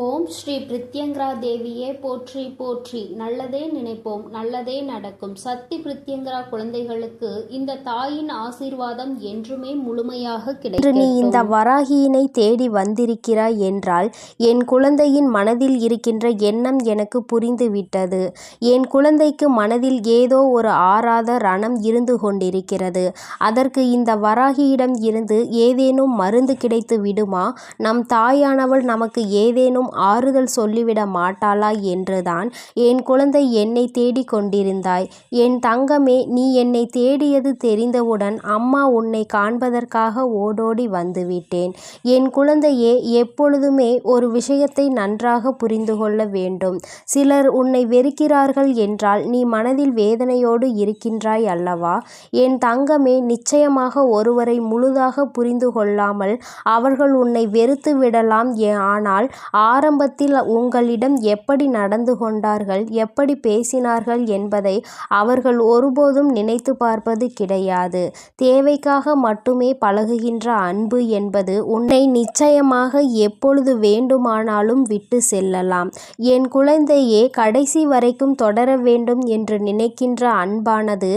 ஓம் ஸ்ரீ பிரித்யங்கரா தேவியே போற்றி போற்றி. நல்லதே நினைப்போம் நல்லதே நடக்கும். சக்தி பிரித்யங்கரா குழந்தைகளுக்கு இந்த தாயின் ஆசீர்வாதம் என்றுமே முழுமையாக கிடைக்கும். நீ இந்த வராகியினை தேடி வந்திருக்கிறாய் என்றால் என் குழந்தையின் மனதில் இருக்கின்ற எண்ணம் எனக்கு புரிந்துவிட்டது. என் குழந்தைக்கு மனதில் ஏதோ ஒரு ஆறாத ரணம் இருந்து கொண்டிருக்கிறது. அதற்கு இந்த வராகியிடம் இருந்து ஏதேனும் மருந்து கிடைத்து விடுமா? நம் தாயானவள் நமக்கு ஏதேனும் ஆறுதல் சொல்லிவிட மாட்டாளா என்றுதான் என் குழந்தை என்னை தேடிக் கொண்டிருந்தாய். என் தங்கமே நீ என்னை தேடியது தெரிந்தவுடன் அம்மா உன்னை காண்பதற்காக ஓடோடி வந்துவிட்டேன். என் குழந்தையே எப்பொழுதுமே ஒரு விஷயத்தை நன்றாக புரிந்து கொள்ள வேண்டும். சிலர் உன்னை வெறுக்கிறார்கள் என்றால் நீ மனதில் வேதனையோடு இருக்கின்றாய் அல்லவா? என் தங்கமே நிச்சயமாக ஒருவரை முழுதாக புரிந்து கொள்ளாமல் அவர்கள் உன்னை வெறுத்து விடலாம். ஆனால் ஆரம்பத்தில் உங்களிடம் எப்படி நடந்து கொண்டார்கள் எப்படி பேசினார்கள் என்பதை அவர்கள் ஒருபோதும் நினைத்து பார்ப்பது கிடையாது. தேவைக்காக மட்டுமே பழகுகின்ற அன்பு என்பது உன்னை நிச்சயமாக எப்பொழுது வேண்டுமானாலும் விட்டு செல்லலாம். என் குழந்தையே கடைசி வரைக்கும் தொடர வேண்டும் என்று நினைக்கின்ற அன்பானது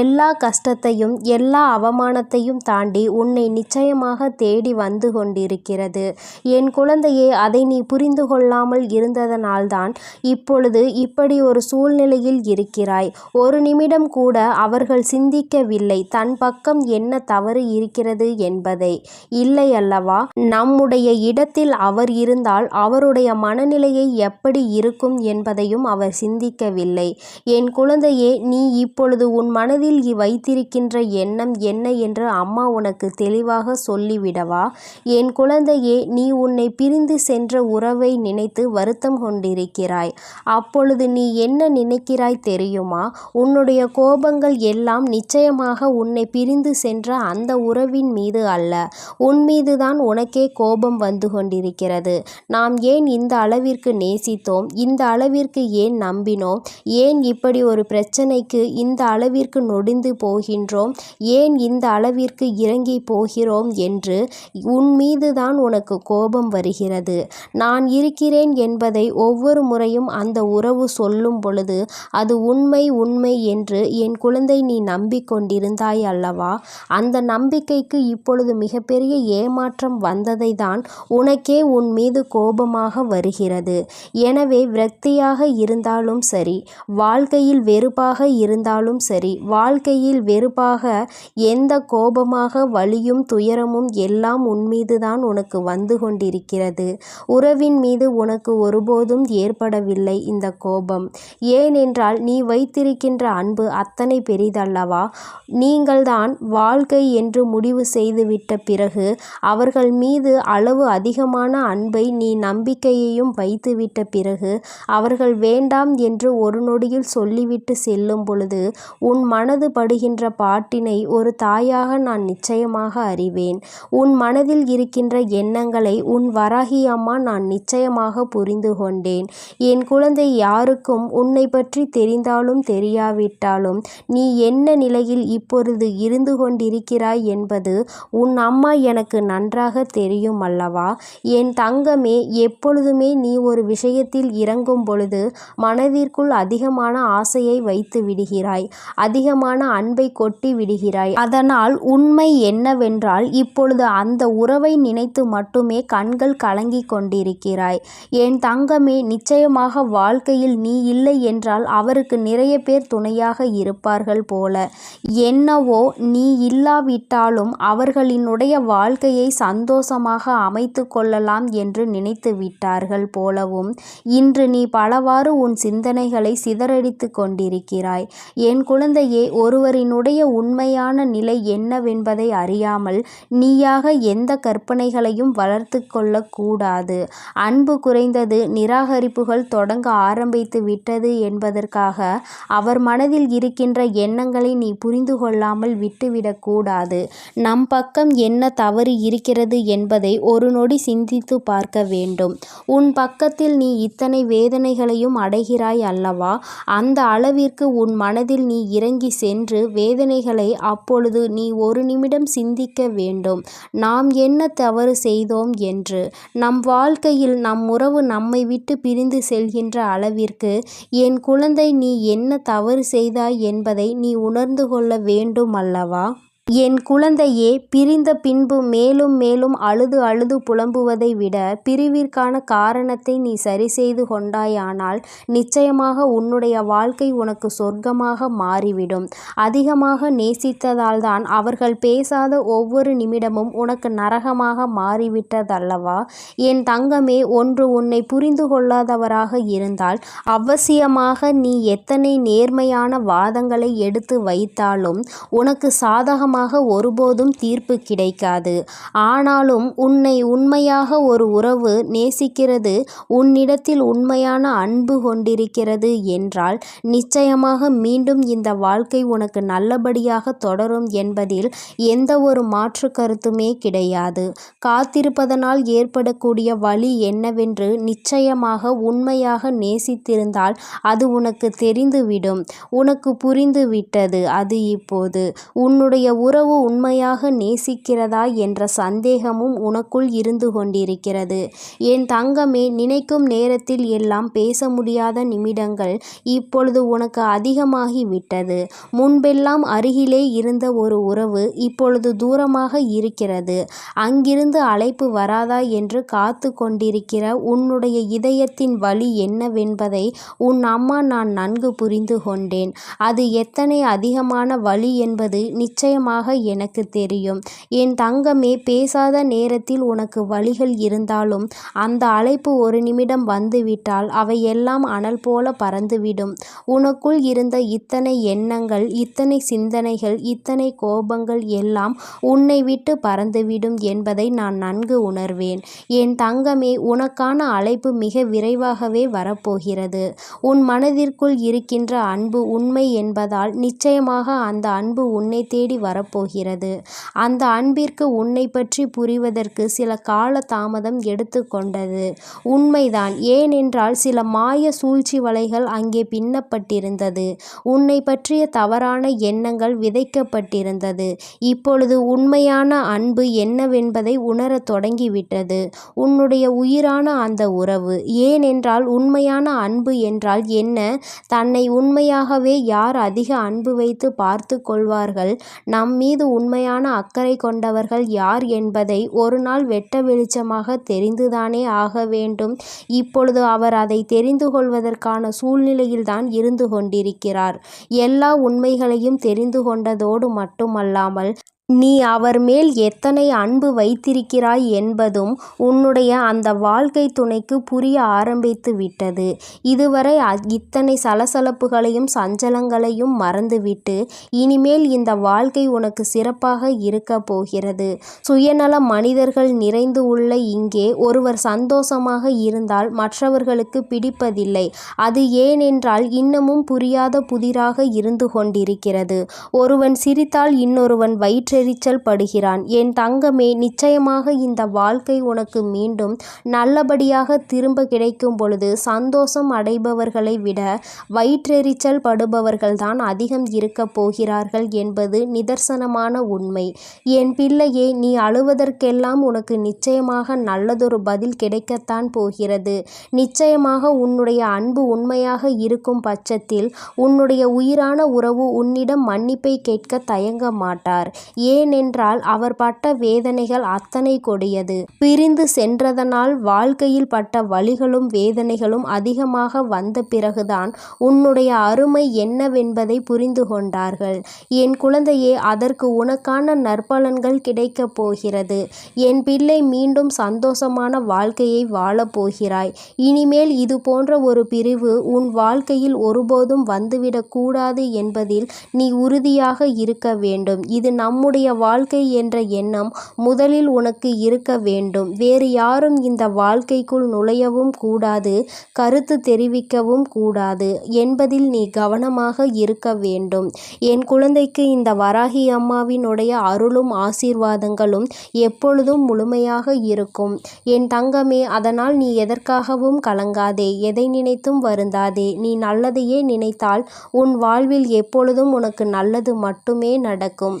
எல்லா கஷ்டத்தையும் எல்லா அவமானத்தையும் தாண்டி உன்னை நிச்சயமாக தேடி வந்து கொண்டிருக்கிறது. என் குழந்தையே அதை நீ புரிந்து கொள்ளாமல் இருந்ததனால்தான் இப்பொழுது இப்படி ஒரு சூழ்நிலையில் இருக்கிறாய். ஒரு நிமிடம் கூட அவர்கள் சிந்திக்கவில்லை. தன் பக்கம் என்ன தவறு இருக்கிறது என்பதை. இல்லை அல்லவா? நம்முடைய இடத்தில் அவர் இருந்தால் அவருடைய மனநிலையை எப்படி இருக்கும் என்பதையும் அவர் சிந்திக்கவில்லை. என் குழந்தையே நீ இப்பொழுது உன் மனதில் வைத்திருக்கின்ற எண்ணம் என்ன என்று அம்மா உனக்கு தெளிவாக சொல்லிவிடவா? என் குழந்தையே நீ உன்னை பிரிந்து சென்ற உறவை நினைத்து வருத்தம் கொண்டிருக்கிறாய். அப்பொழுது நீ என்ன நினைக்கிறாய் தெரியுமா? உன்னுடைய கோபங்கள் எல்லாம் நிச்சயமாக உன்னை பிரிந்து சென்ற அந்த உறவின் மீது அல்ல. உன் மீதுதான் உனக்கே கோபம் வந்து கொண்டிருக்கிறது. நாம் ஏன் இந்த அளவிற்கு நேசித்தோம்? இந்த அளவிற்கு ஏன் நம்பினோம்? ஏன் இப்படி ஒரு பிரச்சனைக்கு இந்த அளவிற்கு நொடிந்து போகின்றோம்? ஏன் இந்த அளவிற்கு இறங்கி போகிறோம் என்று உன் மீதுதான் உனக்கு கோபம் வருகிறது. நான் இருக்கிறேன் என்பதை ஒவ்வொரு முறையும் அந்த உறவு சொல்லும் பொழுது அது உண்மை உண்மை என்று என் குழந்தை நீ நம்பிக்கொண்டிருந்தாய் அல்லவா? அந்த நம்பிக்கைக்கு இப்பொழுது மிகப்பெரிய ஏமாற்றம் வந்ததை தான் உனக்கே உன் மீது கோபமாக வருகிறது. எனவே விரக்தியாக இருந்தாலும் சரி வாழ்க்கையில் வெறுப்பாக இருந்தாலும் சரி வாழ்க்கையில் வெறுப்பாக எந்த கோபமாக வலியும் துயரமும் எல்லாம் உன் மீதுதான் உனக்கு வந்து கொண்டிருக்கிறது. உறவின் மீது உனக்கு ஒருபோதும் ஏற்படவில்லை இந்த கோபம். ஏனென்றால் நீ வைத்திருக்கின்ற அன்பு அத்தனை பெரிதல்லவா? நீங்கள்தான் வாழ்க்கை என்று முடிவு செய்துவிட்ட பிறகு அவர்கள் மீது அளவு அதிகமான அன்பை நீ நம்பிக்கையையும் வைத்துவிட்ட பிறகு அவர்கள் வேண்டாம் என்று ஒரு நொடியில் சொல்லிவிட்டு செல்லும் பொழுது உன் மனது படுகின்ற பாட்டினை ஒரு தாயாக நான் நிச்சயமாக அறிவேன். உன் மனதில் இருக்கின்ற எண்ணங்களை உன் வராகி அம்மா நான் நிச்சயமாக புரிந்து கொண்டேன். என் குழந்தை யாருக்கும் உன்னை பற்றி தெரிந்தாலும் தெரியாவிட்டாலும் நீ என்ன நிலையில் இப்பொழுது இருந்து கொண்டிருக்கிறாய் என்பது உன் அம்மா எனக்கு நன்றாக தெரியும் அல்லவா? என் தங்கமே எப்பொழுதுமே நீ ஒரு விஷயத்தில் இறங்கும் பொழுது மனதிற்குள் அதிகமான ஆசையை வைத்து விடுகிறாய் அதிகமான அன்பை கொட்டி விடுகிறாய். அதனால் உண்மை என்னவென்றால் இப்பொழுது அந்த உறவை நினைத்து மட்டுமே கண்கள் கலங்கிக் இருக்கிறாய். என் தங்கமே நிச்சயமாக வாழ்க்கையில் நீ இல்லை என்றால் அவருக்கு நிறைய பேர் துணையாக இருப்பார்கள் போல. என்னவோ நீ இல்லாவிட்டாலும் அவர்களினுடைய வாழ்க்கையை சந்தோஷமாக அமைத்து கொள்ளலாம் என்று நினைத்து விட்டார்கள் போலவும் இன்று நீ பலவாறு உன் சிந்தனைகளை சிதறடித்து கொண்டிருக்கிறாய். என் குழந்தையே ஒருவரினுடைய உண்மையான நிலை என்னவென்பதை அறியாமல் நீயாக எந்த கற்பனைகளையும் வளர்த்து கொள்ளக்கூடாது அன்பு குறைந்தது நிராகரிப்புகள் தொடங்க ஆரம்பித்து விட்டது என்பதற்காக அவர் மனதில் இருக்கின்ற எண்ணங்களை நீ புரிந்து கொள்ளாமல் விட்டுவிடக்கூடாது நம் பக்கம் என்ன தவறு இருக்கிறது என்பதை ஒரு நொடி சிந்தித்து பார்க்க வேண்டும். உன் பக்கத்தில் நீ இத்தனை வேதனைகளையும் அடைகிறாய் அல்லவா? அந்த அளவிற்கு உன் மனதில் நீ இறங்கி சென்று வேதனைகளை அப்பொழுது நீ ஒரு நிமிடம் சிந்திக்க வேண்டும். நாம் என்ன தவறு செய்தோம் என்று? நம் வாழ்க்கையில் இறுதியில் நம் உறவு நம்மை விட்டு பிரிந்து செல்கின்ற அளவிற்கு என் குழந்தை நீ என்ன தவறு செய்தாய் என்பதை நீ உணர்ந்து கொள்ள வேண்டும் அல்லவா? என் குழந்தையே பிரிந்த பின்பு மேலும் மேலும் அழுது அழுது புலம்புவதை விட பிரிவிற்கான காரணத்தை நீ சரி செய்து கொண்டாயானால் நிச்சயமாக உன்னுடைய வாழ்க்கை உனக்கு சொர்க்கமாக மாறிவிடும். அதிகமாக நேசித்ததால்தான் அவர்கள் பேசாத ஒவ்வொரு நிமிடமும் உனக்கு நரகமாக மாறிவிட்டதல்லவா? என் தங்கமே ஒன்று உன்னை புரிந்து கொள்ளாதவராக இருந்தால் அவசியமாக நீ எத்தனை நேர்மையான வாதங்களை எடுத்து வைத்தாலும் உனக்கு சாதகமாக ஒருபோதும் தீர்ப்பு கிடைக்காது. ஆனாலும் உன்னை உண்மையாக ஒரு உறவு நேசிக்கிறது உன்னிடத்தில் உண்மையான அன்பு கொண்டிருக்கிறது என்றால் நிச்சயமாக மீண்டும் இந்த வாழ்க்கை உனக்கு நல்லபடியாக தொடரும் என்பதில் எந்த ஒரு மாற்று கருத்துமே கிடையாது. காத்திருப்பதனால் ஏற்படக்கூடிய வழி என்னவென்று நிச்சயமாக உண்மையாக நேசித்திருந்தால் அது உனக்கு தெரிந்துவிடும். உனக்கு புரிந்து விட்டது அது இப்போது. உன்னுடைய உறவு உண்மையாக நேசிக்கிறதா என்ற சந்தேகமும் உனக்குள் இருந்து கொண்டிருக்கிறது. என் தங்கமே நினைக்கும் நேரத்தில் எல்லாம் பேச முடியாத நிமிடங்கள் இப்பொழுது உனக்கு அதிகமாகி விட்டது முன்பெல்லாம் அருகிலே இருந்த ஒரு உறவு இப்பொழுது தூரமாக இருக்கிறது. அங்கிருந்து அழைப்பு வராதா என்று காத்து கொண்டிருக்கிற உன்னுடைய இதயத்தின் வழி என்னவென்பதை உன் அம்மா நான் நன்கு புரிந்து கொண்டேன். அது எத்தனை அதிகமான வழி என்பது நிச்சயமாக எனக்கு தெரியும். என் தங்கமே பேசாத நேரத்தில் உனக்கு வழிகள் இருந்தாலும் அந்த அழைப்பு ஒரு நிமிடம் வந்துவிட்டால் அவை எல்லாம் அனல் போல பறந்துவிடும். உனக்குள் இருந்த இத்தனை எண்ணங்கள் இத்தனை சிந்தனைகள் இத்தனை கோபங்கள் எல்லாம் உன்னை விட்டு பறந்துவிடும் என்பதை நான் நன்கு உணர்வேன். என் தங்கமே உனக்கான அழைப்பு மிக விரைவாகவே வரப்போகிறது. உன் மனதிற்குள் இருக்கின்ற அன்பு உண்மை என்பதால் நிச்சயமாக அந்த அன்பு உன்னை தேடி வர வரப்போகிறது. அந்த அன்பிற்கு உன்னை பற்றி புரிவதற்கு சில கால தாமதம் எடுத்துக்கொண்டது உண்மைதான் ஏனென்றால் சில மாய சூழ்ச்சி வலைகள் அங்கே பின்னப்பட்டிருந்தது. உன்னை பற்றிய தவறான எண்ணங்கள் விதைக்கப்பட்டிருந்தது. இப்பொழுது உண்மையான அன்பு என்னவென்பதை உணரத் தொடங்கிவிட்டது. உன்னுடைய உயிரான அந்த உறவு ஏனென்றால் உண்மையான அன்பு என்றால் என்ன? தன்னை உண்மையாகவே யார் அதிக அன்பு வைத்து பார்த்து கொள்வார்கள்? நம் மீது உண்மையான அக்கறை கொண்டவர்கள் யார் என்பதை ஒரு நாள் வெட்ட வெளிச்சமாக தெரிந்துதானே ஆக வேண்டும். இப்பொழுது அவர் அதை தெரிந்து கொள்வதற்கான சூழ்நிலையில்தான் இருந்து கொண்டிருக்கிறார். எல்லா உண்மைகளையும் தெரிந்து கொண்டதோடு மட்டுமல்லாமல் நீ அவர் மேல் எத்தனை அன்பு வைத்திருக்கிறாய் என்பதும் உன்னுடைய அந்த வாழ்க்கை துணைக்கு புரிய ஆரம்பித்து விட்டது. இதுவரை இத்தனை சலசலப்புகளையும் சஞ்சலங்களையும் மறந்துவிட்டு இனிமேல் இந்த வாழ்க்கை உனக்கு சிறப்பாக இருக்கப் போகிறது. சுயநல மனிதர்கள் நிறைந்து உள்ள இங்கே ஒருவர் சந்தோஷமாக இருந்தால் மற்றவர்களுக்கு பிடிப்பதில்லை. அது ஏனென்றால் இன்னமும் புரியாத புதிராக இருந்து கொண்டிருக்கிறது. ஒருவன் சிரித்தால் இன்னொருவன் வயிற்று எரிச்சல் படுகிறான். என் தங்கமே நிச்சயமாக இந்த வாழ்க்கை உனக்கு மீண்டும் நல்லபடியாக திரும்ப கிடைக்கும் பொழுது சந்தோஷம் அடைபவர்களை விட வயிற்றெரிச்சல் படுபவர்கள்தான் அதிகம் இருக்கப் போகிறார்கள் என்பது நிதர்சனமான உண்மை. என் பிள்ளையே நீ அழுவதற்கெல்லாம் உனக்கு நிச்சயமாக நல்லதொரு பதில் கிடைக்கத்தான் போகிறது. நிச்சயமாக உன்னுடைய அன்பு உண்மையாக இருக்கும் பட்சத்தில் உன்னுடைய உயிரான உறவு உன்னிடம் மன்னிப்பை கேட்க தயங்க மாட்டார். ஏனென்றால் அவர் பட்ட வேதனைகள் அத்தனை கொடியது. பிரிந்து சென்றதனால் வாழ்க்கையில் பட்ட வழிகளும் வேதனைகளும் அதிகமாக வந்த பிறகுதான் உன்னுடைய அருமை என்னவென்பதை புரிந்து கொண்டார்கள். என் குழந்தையே அதற்கு உனக்கான நற்பலன்கள் கிடைக்கப் போகிறது. என் பிள்ளை மீண்டும் சந்தோஷமான வாழ்க்கையை வாழப் போகிறாய். இனிமேல் இது போன்ற ஒரு பிரிவு உன் வாழ்க்கையில் ஒருபோதும் வந்துவிடக்கூடாது என்பதில் நீ உறுதியாக இருக்க வேண்டும். இது நம்முடைய வாழ்க்கை என்ற எண்ணம் முதலில் உனக்கு இருக்க வேண்டும். வேறு யாரும் இந்த வாழ்க்கைக்குள் நுழையவும் கூடாது கருத்து தெரிவிக்கவும் கூடாது என்பதில் நீ கவனமாக இருக்க வேண்டும். என் குழந்தைக்கு இந்த வராகி அம்மாவினுடைய அருளும் ஆசீர்வாதங்களும் எப்பொழுதும் முழுமையாக இருக்கும். என் தங்கமே அதனால் நீ எதற்காகவும் கலங்காதே எதை நினைத்தும் வருந்தாதே. நீ நல்லதையே நினைத்தால் உன் வாழ்வில் எப்பொழுதும் உனக்கு நல்லது மட்டுமே நடக்கும்.